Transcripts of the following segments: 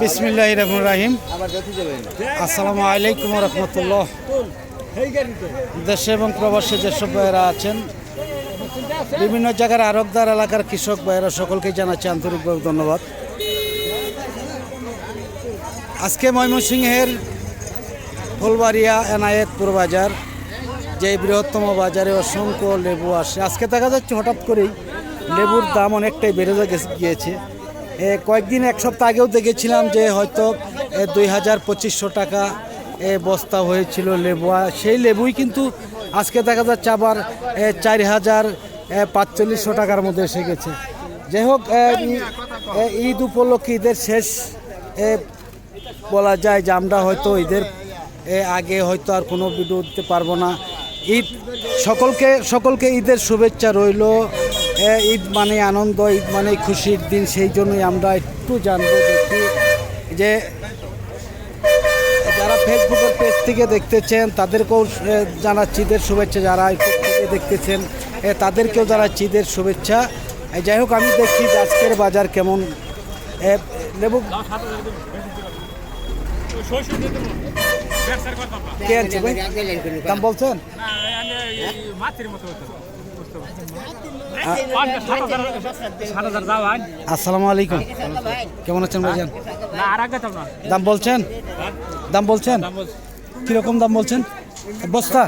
বিসমিল্লাহ রহমান রাহিম। আসসালামু আলাইকুম রহমতুল্লাহ। দেশে এবং প্রবাসে যেসব ভাইয়েরা আছেন বিভিন্ন জায়গার আরবদার এলাকার কৃষক ভাইয়েরা সকলকে জানাচ্ছি আন্তরিকভাবে ধন্যবাদ। আজকে ময়মনসিংহের ফুলবাড়িয়া এনায়েতপুর বাজার যে বৃহত্তম বাজারে অসংখ্য লেবু আসে। আজকে দেখা যাচ্ছে হঠাৎ করেই লেবুর দাম অনেকটাই বেড়ে গিয়েছে। কয়েকদিন এক সপ্তাহ আগেও দেখেছিলাম যে হয়তো দুই হাজার পঁচিশশো টাকা এ, বস্তা হয়েছিল লেবু। সেই লেবুই কিন্তু আজকে দেখা যাচ্ছে আবার চার হাজার পাঁচচল্লিশশো টাকার মধ্যে এসে গেছে। যাই হোক ঈদ উপলক্ষে ঈদের শেষ বলা যায় যে আমরা হয়তো ঈদের আগে হয়তো আর কোনো ভিডিও দিতে পারব না। ঈদ সকলকে সকলকে ঈদের শুভেচ্ছা রইল। ঈদ মানে আনন্দ ঈদ মানে খুশির দিন সেই জন্যই আমরা একটু জানব দেখি যে যারা ফেসবুকের পেজ থেকে দেখতেছেন তাদেরকেও এ, জানাচ্ছি ঈদের শুভেচ্ছা যারা ইউটিউব থেকে দেখতেছেন তাদেরকেও যারা ঈদের শুভেচ্ছা। যাই হোক আমি দেখছি আজকের বাজার কেমন। লেবু দাম বলছেন? আসসালামু আলাইকুম। কেমন আছেন ভাইজান? দাম বলছেন? দাম বলছেন? কীরকম দাম বলছেন? বস্তা?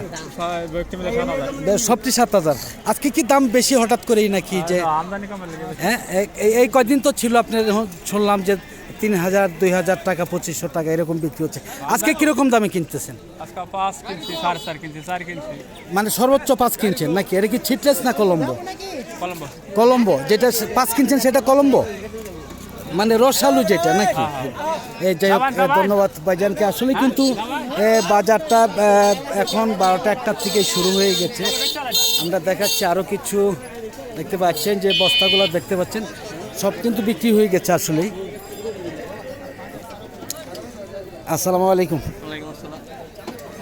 সবটি সাত হাজার। আজকে কি দাম বেশি হঠাৎ করেই নাকি যে হ্যাঁ এই- কয়দিন তো ছিল আপনার শুনলাম যে তিন হাজার দুই হাজার টাকা পঁচিশশো টাকা এরকম বিক্রি হচ্ছে। আজকে কীরকম দামে কিনতেছেন? মানে সর্বোচ্চ পাঁচ কিনছেন নাকি? এটা কি ছিটলেস না কলম্বো? কলম্বো। কলম্বো যেটা পাঁচ কিনছেন সেটা কলম্বো? মানে রসালু যেটা নাকি? এই যাই হোক ধন্যবাদ ভাইজানকে। আসলে কিন্তু বাজারটা এখন বারোটা একটার থেকে শুরু হয়ে গেছে। আমরা দেখাচ্ছি আরও কিছু দেখতে পাচ্ছেন যে বস্তাগুলো দেখতে পাচ্ছেন। সব কিন্তু বিক্রি হয়ে গেছে আসলেই। আসসালামু আলাইকুম।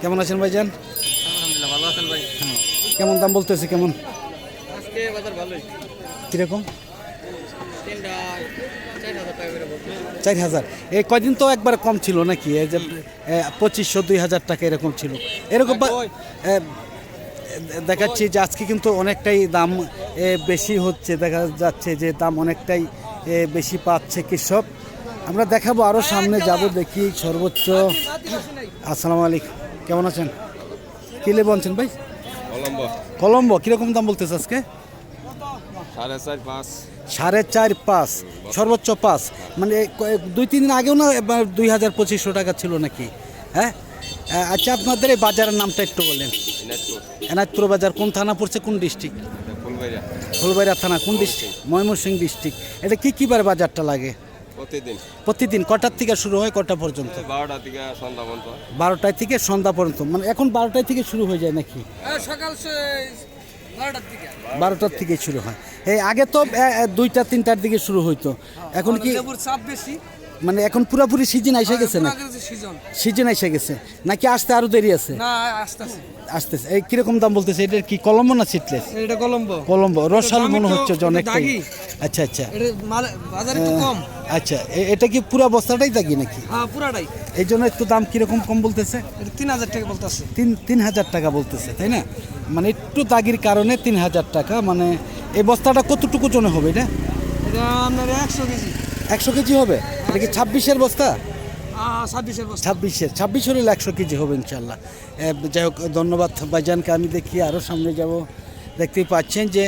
কেমন আছেন ভাইজান? আলহামদুলিল্লাহ ভালো আছেন ভাই? কেমন দাম বলতেছে কেমন? আজকে বাজার ভালোই। কীরকম? চার হাজার এই কয়দিন তো একবার কম ছিল নাকি? এই যে পঁচিশশো দুই হাজার টাকা এরকম ছিল। এরকম দেখাচ্ছি যে আজকে কিন্তু অনেকটাই দাম বেশি হচ্ছে। দেখা যাচ্ছে যে দাম অনেকটাই বেশি পাচ্ছে কৃষক। আমরা দেখাবো আরও সামনে যাব দেখি সর্বোচ্চ। আসসালামু আলাইকুম। কেমন আছেন? কী লেবু আনছেন ভাই? কলম্বো। কলম্বো কীরকম দাম বলতেছে আজকে? সাড়ে চার পাঁচ। সাড়ে চার পাঁচ সর্বোচ্চ পাঁচ। মানে দুই তিন দিন আগেও না এবার দুই হাজার পঁচিশশো টাকা ছিল নাকি? হ্যাঁ? আচ্ছা আপনাদের এই বাজারের নামটা একটু বলেন। এনায়তপুর বাজার কোন থানা পড়ছে কোন ডিস্ট্রিক্ট? এটা ফুলবাড়িয়া। ফুলবাড়িয়া থানা কোন ডিস্ট্রিক্ট? ময়মনসিংহ ডিস্ট্রিক্ট। এটা কী কী বার বাজারটা লাগে? প্রতিদিন। প্রতিদিন কটার থেকে শুরু হয় কটা পর্যন্ত? বারোটা থেকে সন্ধ্যা পর্যন্ত। বারোটায় থেকে সন্ধ্যা পর্যন্ত। মানে এখন বারোটায় থেকে শুরু হয়ে যায় নাকি? সকাল বারোটার থেকে শুরু হয়। এই আগে তো দুইটা তিনটার দিকে শুরু হইতো। এখন কি চাপ বেশি। মানে এখন পুরোপুরি সিজন এসে গেছে না সিজন এসে গেছে। নাকি আসতে আরও দেরি আছে? না আসতেছে। আসতেছে। এই কীরকম দাম বলতেছে? এটার কি কলম্বো না সিটলেস এটা কলম্বো। কলম্বো। রসাল মনে হচ্ছে যে অনেকটাই। আচ্ছা আচ্ছা। এটা বাজার একটু কম। আচ্ছা এটা কি পুরা বস্তাটাই দাগি নাকি? হ্যাঁ পুরাটাই। এই জন্য একটু দাম কীরকম কম বলতেছে? এটা তিন হাজার টাকা বলতেছে। তিন তিন হাজার টাকা বলতেছে তাই না? মানে একটু দাগির কারণে তিন হাজার টাকা। মানে এই বস্তাটা কতটুকু জনে হবে এটা? এটা আপনার একশো কেজি। একশো কেজি হবে? এটা কি ছাব্বিশের বস্তা? ছাব্বিশের ছাব্বিশ হলে একশো কেজি হবে ইনশাল্লাহ যাই হোক ধন্যবাদ ভাইজানকে। আমি দেখি আরও সামনে যাব। দেখতেই পাচ্ছেন যে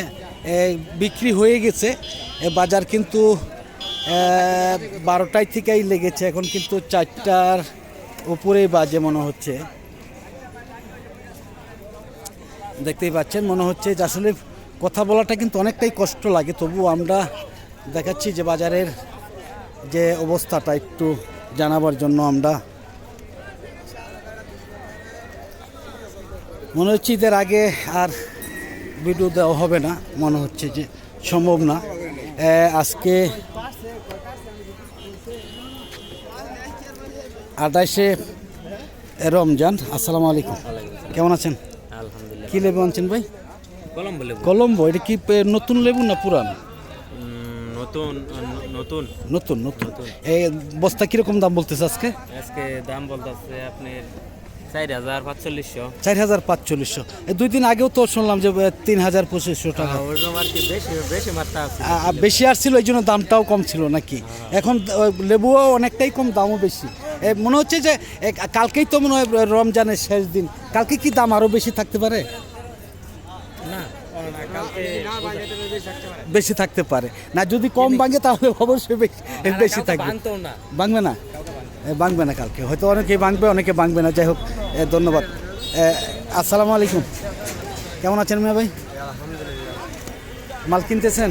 বিক্রি হয়ে গেছে। বাজার কিন্তু বারোটায় থেকেই লেগেছে। এখন কিন্তু চারটার উপরেই বাজে মনে হচ্ছে। দেখতেই পাচ্ছেন মনে হচ্ছে যে আসলে কথা বলাটা কিন্তু অনেকটাই কষ্ট লাগে। তবু আমরা দেখাচ্ছি যে বাজারের যে অবস্থাটা একটু জানাবার জন্য আমরা মনে হচ্ছে ঈদের আগে আর ভিডিও দেওয়া হবে না মনে হচ্ছে যে সম্ভব না। আজকে আঠাশে রমজান আসসালামু আলাইকুম। কেমন আছেন? আলহামদুলিল্লাহ। কি লেবু আনছেন ভাই? কলম বলে কলম্বো এটা কি নতুন লেবু না পুরান? নতুন নতুন? নতুন নতুন। এই বস্তা কীরকম দাম বলতেছে আজকে? আজকে দাম বলতেছে আপনার চার হাজার পাঁচচল্লিশশো। চার হাজার পাঁচচল্লিশশো। দুই দিন আগেও তো শুনলাম যে তিন হাজার পঁচিশশো টাকা। আর কি বেশি আসছিল এই জন্য দামটাও কম ছিল নাকি? এখন দ- লেবুও অনেকটাই কম দামও বেশি। মনে হচ্ছে যে কালকেই তো মনে হয় রমজানের শেষ দিন। কালকে কি দাম আরও বেশি থাকতে পারে? না বেশি থাকতে পারে। না যদি কম ভাঙে তাহলে অবশ্যই বেশি বেশি থাকবে। ভাঙবে না। ভাঙবে না? কালকে হয়তো অনেকেই ভাঙবে অনেকে ভাঙবে না। যাই হোক ধন্যবাদ। আসসালামু আলাইকুম। কেমন আছেন মিয়া ভাই? মাল কিনতেছেন?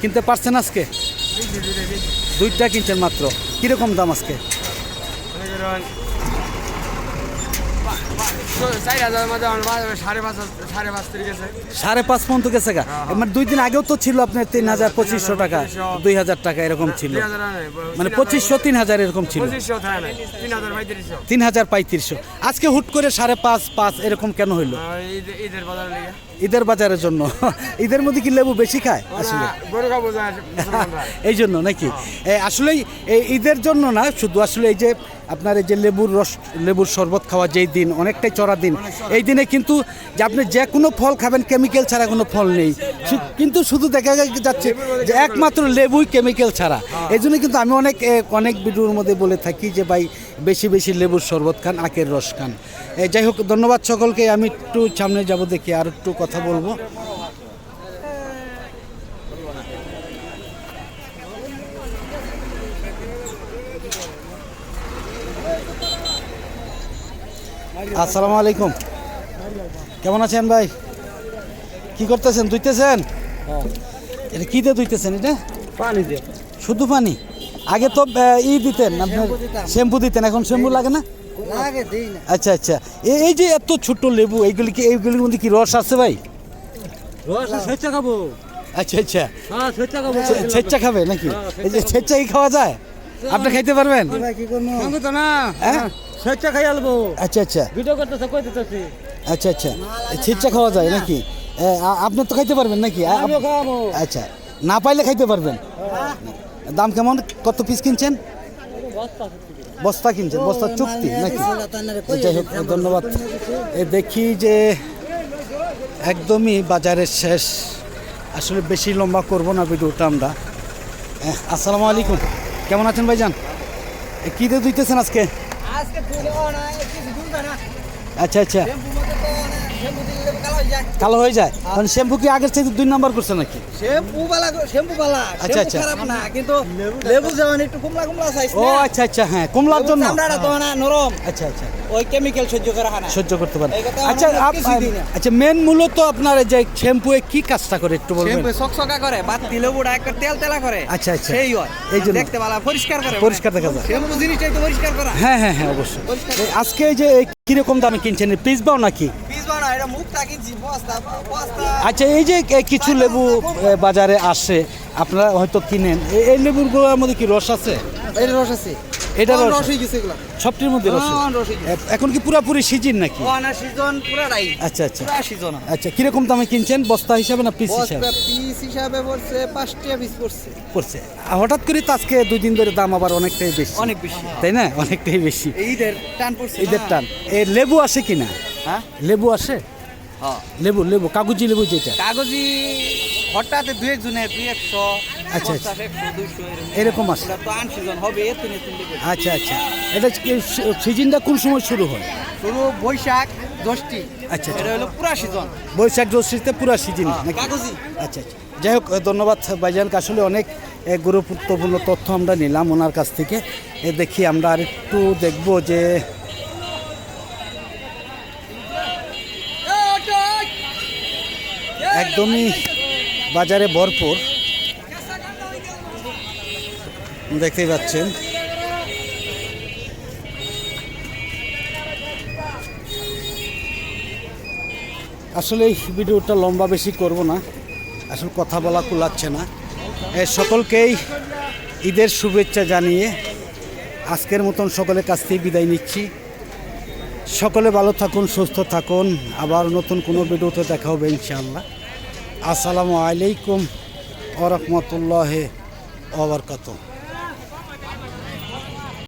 কিনতে পারছেন আজকে? দুইটা কিনছেন মাত্র। কীরকম দাম আজকে? চার হাজার মধ্যে সাড়ে পাঁচ সাড়ে পাঁচ তারিখ আছে সাড়ে পাঁচ পর্যন্ত গেছে গা? মানে দুই দিন আগেও তো ছিল আপনার তিন হাজার পঁচিশশো টাকা দুই হাজার টাকা এরকম ছিল। মানে পঁচিশশো তিন হাজার এরকম ছিল। তিন হাজার পঁয়ত্রিশশো। আজকে হুট করে সাড়ে পাঁচ পাঁচ এরকম কেন হইল? ঈদের বাজার লেগে। ঈদের বাজারের জন্য। ঈদের মধ্যে কি লেবু বেশি খায়? আসলে। এই জন্য নাকি? আসলেই এই ঈদের জন্য না শুধু আসলে এই যে আপনার এই যে লেবুর রস লেবুর শরবত খাওয়া যেই দিন অনেকটাই চড়া দিন এই দিনে কিন্তু যে আপনি যে কোনো ফল খাবেন কেমিক্যাল ছাড়া কোনো ফল নেই। কিন্তু শুধু দেখা যাচ্ছে যে একমাত্র লেবুই কেমিক্যাল ছাড়া। এই জন্য কিন্তু আমি অনেক অনেক ভিডিওর মধ্যে বলে থাকি যে ভাই বেশি বেশি লেবুর শরবত খান আখের রস খান। যাই হোক ধন্যবাদ সকলকে। আমি একটু সামনে যাব দেখি আর একটু কথা বলব। আসসালামু আলাইকুম। কেমন আছেন ভাই? কি করতেছেন? ধুইতেছেন? এটা কি দিয়ে ধুইতেছেন এটা? পানি দিয়ে। শুধু পানি? আগে তো ই দিতেন আপনার শ্যাম্পু দিতেন এখন শ্যাম্পু লাগে না? আচ্ছা আচ্ছা। এই- যে এত ছোট লেবু এইগুলি কি এইগুলির মধ্যে কি রস আছে ভাই? রস স্বেচ্ছা খাব। আচ্ছা আচ্ছা। হ্যাঁ স্বেচ্ছা খাবে। নাকি? এই যে কি খাওয়া যায়? আপনি খাইতে পারবেন? তো না। হ্যাঁ? স্বেচ্ছা খাই আলবো আচ্ছা আচ্ছা। ভিডিও করতেছে আচ্ছা আচ্ছা। ছেচ্চা খাওয়া যায় নাকি? আপনি তো খাইতে পারবেন নাকি? আচ্ছা। না পাইলে খাইতে পারবেন। দাম কেমন? কত পিস কিনছেন? বস্তা কিনছেন? বস্তা চুক্তি নাকি? যাই হোক ধন্যবাদ। এ দেখি যে একদমই বাজারের শেষ। আসলে বেশি লম্বা করব না ভিডিওটা আমরা। আসসালামু আলাইকুম। কেমন আছেন ভাইজান? এ, কি দিয়ে দিতেছেন আজকে? আচ্ছা আচ্ছা। কালো হয়ে যায়? কারণ শ্যাম্পু কি আগের থেকে দুই নাম্বার করছে নাকি? শ্যাম্পু বালা শ্যাম্পু বালা। আচ্ছা, আচ্ছা। খারাপ না কিন্তু লেবু যেমন একটু কুমলা কুমলা সাইজ ও আচ্ছা আচ্ছা হ্যাঁ কমলার জন্য। তো না নরম। আচ্ছা আচ্ছা। ওই কেমিক্যাল সহ্য করা হয় না। সহ্য করতে কথা আচ্ছা। আচ্ছা মেন মূলত আপনার এই যে শ্যাম্পুয়ে কি কাজটা করে একটু বলবেন? শ্যাম্পু সকসকা করে লেবুটা একটা তেল তেলা করে। আচ্ছা, আচ্ছা। সেই হয়। এই জন্য। দেখতে ভালো পরিষ্কার করে। পরিষ্কার দেখা যায়। শ্যাম্পু জিনিসটাই তো পরিষ্কার করা। হ্যাঁ হ্যাঁ হ্যাঁ অবশ্যই। আজকে এই যে কীরকম দামে কিনছেন? পিস বাও নাকি? আচ্ছা এই যে কিছু লেবু বাজারে আসে আপনারা হয়তো কিনেন। এই লেবুগুলোর মধ্যে কি রস আছে? এর রস আছে। এটা রস রস হয়ে গেছে এগুলা। সবটির মধ্যে রস হয়ে এখন কি পুরাপুরি সিজন নাকি? না সিজন পুরাটাই আচ্ছা আচ্ছা। পুরা সিজন। আচ্ছা কীরকম দামে কিনছেন? বস্তা হিসাবে না পিস হিসাবে? পিস হিসাবে পড়ছে পিস পড়ছে। পড়ছে। হঠাৎ করে তো আজকে দুই দিন ধরে দাম আবার অনেকটাই বেশি। অনেক বেশি তাই না? অনেকটাই বেশি। ঈদের টান পড়ছে ঈদের টান। এ লেবু আসে কিনা? হ্যাঁ? লেবু আসে? হ্যাঁ লেবু লেবু কাগজি লেবু যেটা। কাগজি হঠাৎ দুই একজনে দুই একশো আচ্ছা, দুইশো এরকম। এগুলা তো আন সিজন হবে আচ্ছা আচ্ছা। এটা সিজনটা কোন সময় শুরু হয়? শুরু বৈশাখ দশটি আচ্ছা, আচ্ছা। এটা হলো পুরা সিজন। বৈশাখ জ্যৈষ্ঠীতে পুরো সিজন নাকি? কাগজি। আচ্ছা আচ্ছা। যাই হোক ধন্যবাদ ভাইজানকে। আসলে অনেক গুরুত্বপূর্ণ তথ্য আমরা নিলাম ওনার কাছ থেকে। দেখি আমরা আরেকটু দেখব যে একদমই বাজারে ভরপুর। দেখতেই পাচ্ছেন। আসলে এই ভিডিওটা লম্বা বেশি করব না। আসলে কথা বলা কুলাচ্ছে না। সকলকেই ঈদের শুভেচ্ছা জানিয়ে আজকের মতন সকলের কাছ থেকে বিদায় নিচ্ছি। সকলে ভালো থাকুন, সুস্থ থাকুন। আবার নতুন কোনো ভিডিওতে দেখা হবে ইনশাআল্লাহ। আসসালামু আলাইকুম ওরকমতুল্লাহ ওবরকাত